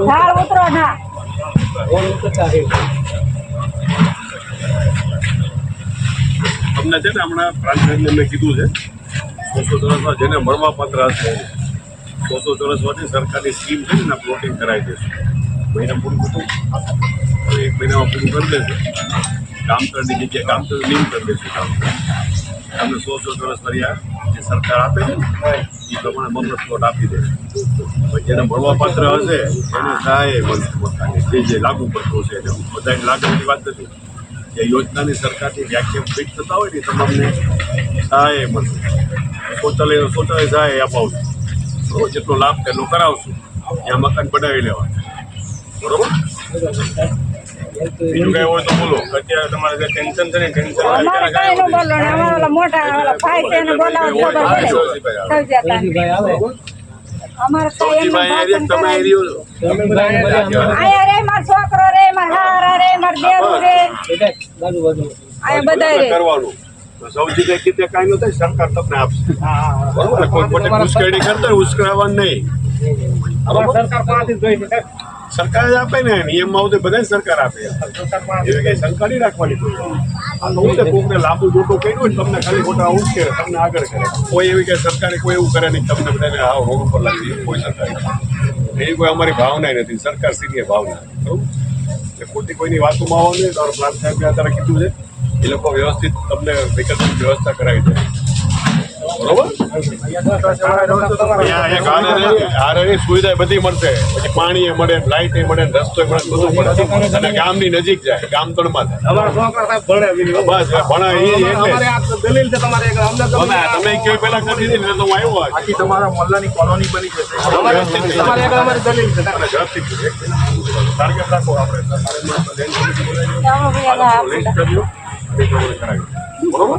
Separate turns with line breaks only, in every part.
ઢાળ ઉતરો ઢાળ.
તમને છે ને હમણાં પ્રાંતને મેં કીધું છે ચોસો ચોરસમાં જેને મળવા પાત્ર હશે ચોસો ચોરસમાંથી સરકારની સ્કીમ છે ને પ્લોટિંગ કરાવી દેશે. મહિના પૂરું થતું એક મહિનામાં પૂરું કરી દેશે. કામતળની જગ્યાએ કામતળ લીન કરી દેશે કામતળ તમને સો સો ચોરસ ફરિયા જે સરકાર આપે છે એ પ્રમાણે મફત પ્લોટ આપી દેશે. જેને મળવા પાત્ર હશે, એને મળશે જે જે લાગુ પડતો છે એને બધાને લાગવાની વાત નથી. જે યોજનાની સરકારની વ્યાખ્યા ફિટ થતા હોય ને તમામને સહાય મળશે. શૌચાલય શૌચાલય સહાય અપાવશું બરોબર? જેટલો લાભ તેનો કરાવશું. ત્યાં મકાન બનાવી લેવા બરોબર? બીજું કઈ હોય તો બોલો. અત્યારે તમારે જે ટેન્શન છે ને ટેન્શન
અમારે અમારા મોટા બોલાવો તો એમ તમે અમારે આયા છોકરો રે. બધા
કરવાનું સૌથી કઈ કીધે કાંઈ ન સરકાર તમને આપશે. કોઈ ઉશ્કેરણી કરતા હોય, ઉશ્કેરવાનું નહીં. સરકાર જ આપે ને, નિયમમાં આવું તો બધાય સરકાર આપે. એવી કઈ નહીં રાખવાની કોઈ આ હું લાંબુ જોટો કર્યું ને, તમને ખાલી ખોટા ઉશ્કે તમને આગળ કરે. કોઈ એવી કઈ સરકારે કોઈ એવું કરે નહીં, તમને બધાને આવો રોડ ઉપર લાગી કોઈ સરકાર. એવી કોઈ અમારી ભાવના નથી, સરકાર સીધી ભાવના બરોબર? એટલે ખોટી કોઈની વાતોમાં આવવાનું નહીં તમારો પ્લાન સાહેબે અત્યારે કીધું છે. એ લોકો વ્યવસ્થિત તમને વિકલ્પની વ્યવસ્થા કરાવી દે. બરોબર? એક હારે સુવિધા બધી મળશે. પછી પાણી મળે લાઇટ મળે રસ્તો મળે બધું મળે. અને ગામની નજીક જાય ગામ તળમાં બસ ભણા એ એટલે. તમે તમે કયો પેલા કરી દીધી ને તો હું આવ્યો આજે.
તમારા મોહલ્લાની કોલોની બની જશે તમારે આગળ અમારી દલીલ છે.
અને ઝડપથી કરીએ. ટાર્ગેટ રાખો આપણે. સરકારે લેન્ડ કમિટી બોલાવી
ચાલો ભાઈ હવે
આ
આપણે
લિસ્ટ કર્યું એ પ્રમાણે કરાવી બરોબર?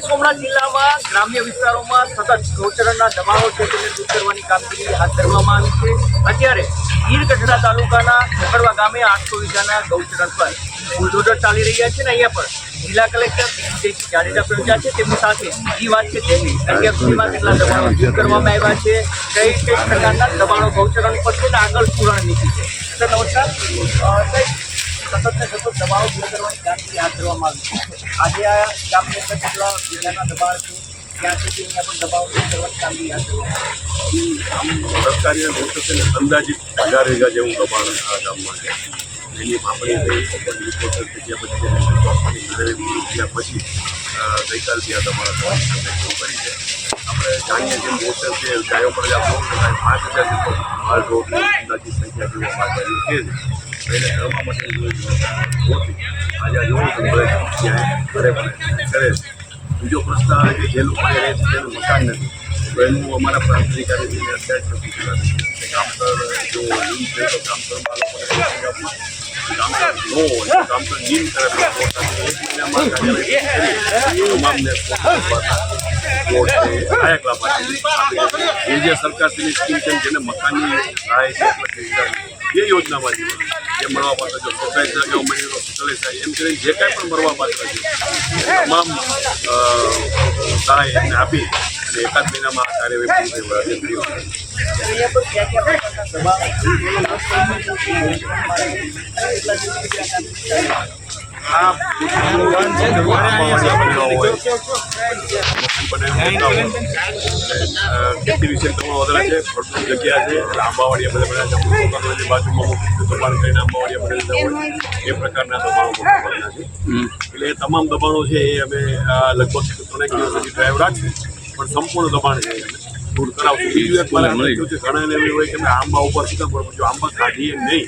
ગીર સોમનાથ જિલ્લામાં ગ્રામ્ય વિસ્તારોમાં સતત ગૌચરણના દબાણો છે તેને દૂર કરવાની કામગીરી હાથ ધરવામાં આવી છે. અત્યારે ગીર ગઢડા તાલુકાના ઝકડવા ગામે આઠસો વીઘાના ગૌચરણ પર બુલડોઝર ચાલી રહ્યા છે ને અહીંયા પર જિલ્લા કલેક્ટર વિજયસિંહ જાડેજા પહોંચ્યા છે. તેમની સાથે બીજી વાત છે તેની અત્યાર સુધીમાં કેટલા દબાણો દૂર કરવામાં આવ્યા છે, કઈ કઈ પ્રકારના દબાણો ગૌચરણ પર છે ને આગળ પૂરણ નીતિ છે. સર, નમસ્કાર. સતત ને સતત દબાણો દૂર કરવાની કામગીરી હાથ ધરવામાં આવી છે. આજે આ ગામની અંદર કેટલા જિલ્લાના દબાણ છે ત્યાં સુધી પણ દબાવ દૂર કરવાની કામગીરી હાથ ધરવામાં આવી છે.
સરકારી અને મોટરસાઇકલ અંદાજિત હજાર વીઘા જેવું દબાણ આ ગામમાં છે. એની માપણી થઈ થઈ પછી ચોપડી પછી ગઈકાલથી આ દબાણ કરી છે. આપણે જાણીએ છીએ મોટર છે ગાયો પર જ પાંચ હજાર જેટલો હાલ રોડની અંદાજિત સંખ્યા જેવો માલ છે. એને કરવા માટે જોઈ આજે જોયું તો મળે બીજો પ્રશ્ન કે જે લોકો રહે છે તેનું મકાન નથી તો એનું અમારા પ્રાંત અધિકારીને જ નથી જો લીન છે તો કામ કરવા લોકોને એ જે સરકારશ્રીની સ્કીમ છે જેને મકાનની સહાય છે એ યોજનામાં જે જે મળવા પાત્ર જો સોસાયટી જાગે મહિનો ચલે જાય એમ કરીને જે કાંઈ પણ મળવા પાત્ર છે તમામ સહાય એમને આપી અને એકાદ મહિનામાં આ કાર્યવાહી પૂરી થઈ વળે
અહીંયા છે
આ ખેતી વિશે તમારો વધારે છે જગ્યા છે એટલે આંબાવાડિયા બધા બધા છે બાજુમાં દબાણ કરીને આંબાવાડિયા એ પ્રકારના દબાણો છે એટલે તમામ દબાણો છે એ અમે લગભગ ત્રણેક દિવસ સુધી ડ્રાઈવ રાખીએ પણ સંપૂર્ણ દબાણ છે દૂર કરાવશું બીજું એક છે ઘણા એને એવું હોય કે આંબા ઉપર સીધા જો આંબા કાઢીએ નહીં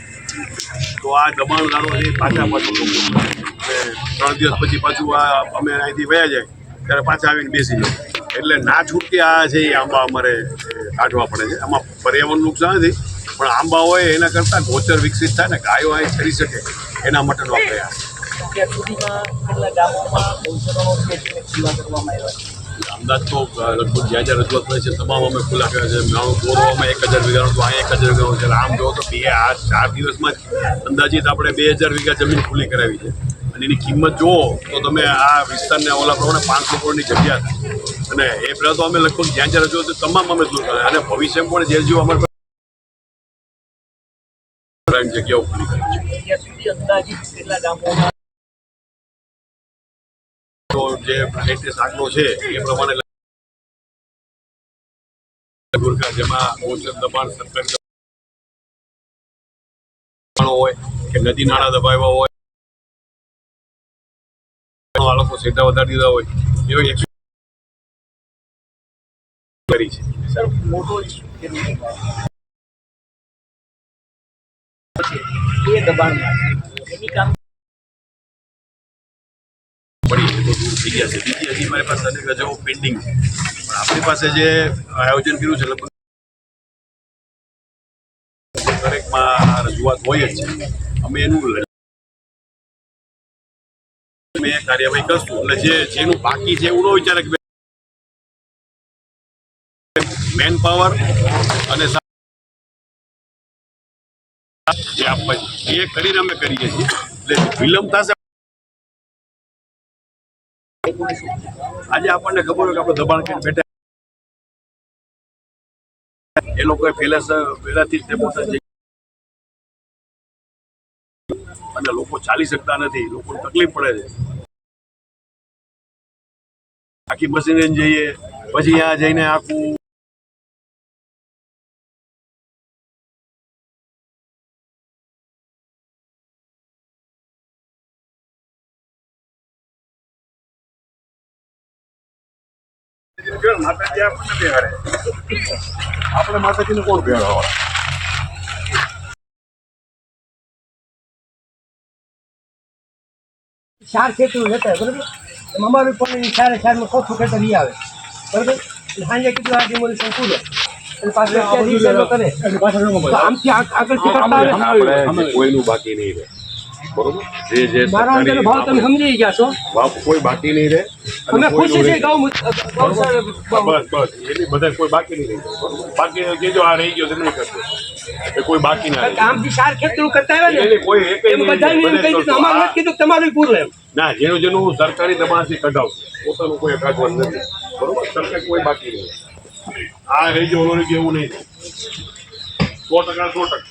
તો આ દબાણદારો છે પાછા પાછું ત્રણ દિવસ પછી પાછું આ અમે અહીંથી વયા જાય ત્યારે પાછા આવીને બેસી જાય એટલે ના છૂટકે આ છે એ આંબા અમારે કાઢવા પડે છે. આમાં પર્યાવરણ નુકસાન નથી પણ આંબા હોય એના કરતાં ગોચર વિકસિત થાય ને ગાયો અહીં ચરી શકે એના માટેનો આ પ્રયાસ.
અત્યાર સુધીમાં કેટલા ગામોમાં ગૌચરણો છે તેને ખુલ્લા કરવામાં આવ્યા છે?
અંદાજ તો લગભગ જ્યાં જ્યાં રજૂઆત થાય છે તમામ અમે ખુલ્લા કર્યા છે. અમે એક હજાર વીઘાનું તો અહીંયા એક હજાર વીઘાનું છે. આમ જો તો બે આ ચાર દિવસમાં જ અંદાજિત આપણે બે હજાર વીઘા જમીન ખુલ્લી કરાવી છે. અને એની કિંમત જુઓ તો તમે આ વિસ્તારને ઓલા પ્રમાણે પાંચસો કરોડની જગ્યા અને એ પહેલાં તો અમે લગભગ જ્યાં જ્યાં રજૂ તમામ અમે દૂર કર્યા. અને ભવિષ્યમાં પણ જે જેવું અમારે જગ્યાઓ ખુલ્લી કરી છે. જે લેટેસ્ટ આંકડો છે એ પ્રમાણે ગુરખા જેમાં દબાણ સરકારી દબાણો હોય કે નદી નાળા દબાવ્યા હોય લોકો સેટા વધારી દીધા હોય એવા કરી છે.
સર મોટો એ દબાણમાં એની કામ
પડી તો દૂર થઈ ગયા છે બીજી હજી મારી પાસે અનેક રજાઓ પેન્ડિંગ છે. પણ આપણી પાસે જે આયોજન કર્યું છે લગભગ દરેકમાં રજૂઆત હોય જ છે. અમે એનું અમે કાર્યવાહી કરશું અને જે જેનું બાકી છે એવું વિચારે કે મેન પાવર અને જે આપવા એ કરીને અમે કરીએ છીએ. એટલે વિલંબ થશે. આજે આપણને ખબર હોય કે આપણે દબાણ કરીને બેઠા એ લોકોએ પહેલા પહેલાથી જ તે પોતા અને લોકો ચાલી શકતા નથી લોકોને તકલીફ પડે છે. આખી મશીને જઈએ પછી ત્યાં જઈને આખું માતાજી આપણને બેહાડે આપણે માતાજીને કોણ બેહાડવા
ચાર ખેતરો લેતા બરાબર? એમ અમારું પણ ચારે ચારમાં ચોથું ખેતર નહીં આવે. બરાબર? સાંજે કીધું આ demolition પૂરો. એટલે પાછું અત્યારે ઈ ચાલુ કરે. આમથી આ- આગળથી કરતા આવે?
આપણે કોઈનું બાકી નહીં રહે. બરોબર? જે જે
મારા ભાવ તમે સમજી ગયા છો.
ભાવ કોઈ બાકી નહીં રહે.
અમે ખુશી છે ગૌ
બસ બસ. બધા કોઈ બાકી નહીં રહે. બાકી જે જો આ રહી ગયો તો નહીં કરતો. એ કોઈ બાકી ના રહે.
આમથી ચાર ખેતરો કરતા આવે ને
કોઈ એક
બધાને એમ કહી દીધું અમારે કીધું તમારું પૂરું એમ.
ના જેનું જેનું સરકારી દબાણથી કઢાવશે પોતાનું કોઈ કાઢવાનું નથી. બરોબર? સરકાર કોઈ બાકી નહીં આ રહી ગયો ઓલો રહી ગયો એવું નહીં સો ટકા સો ટકા.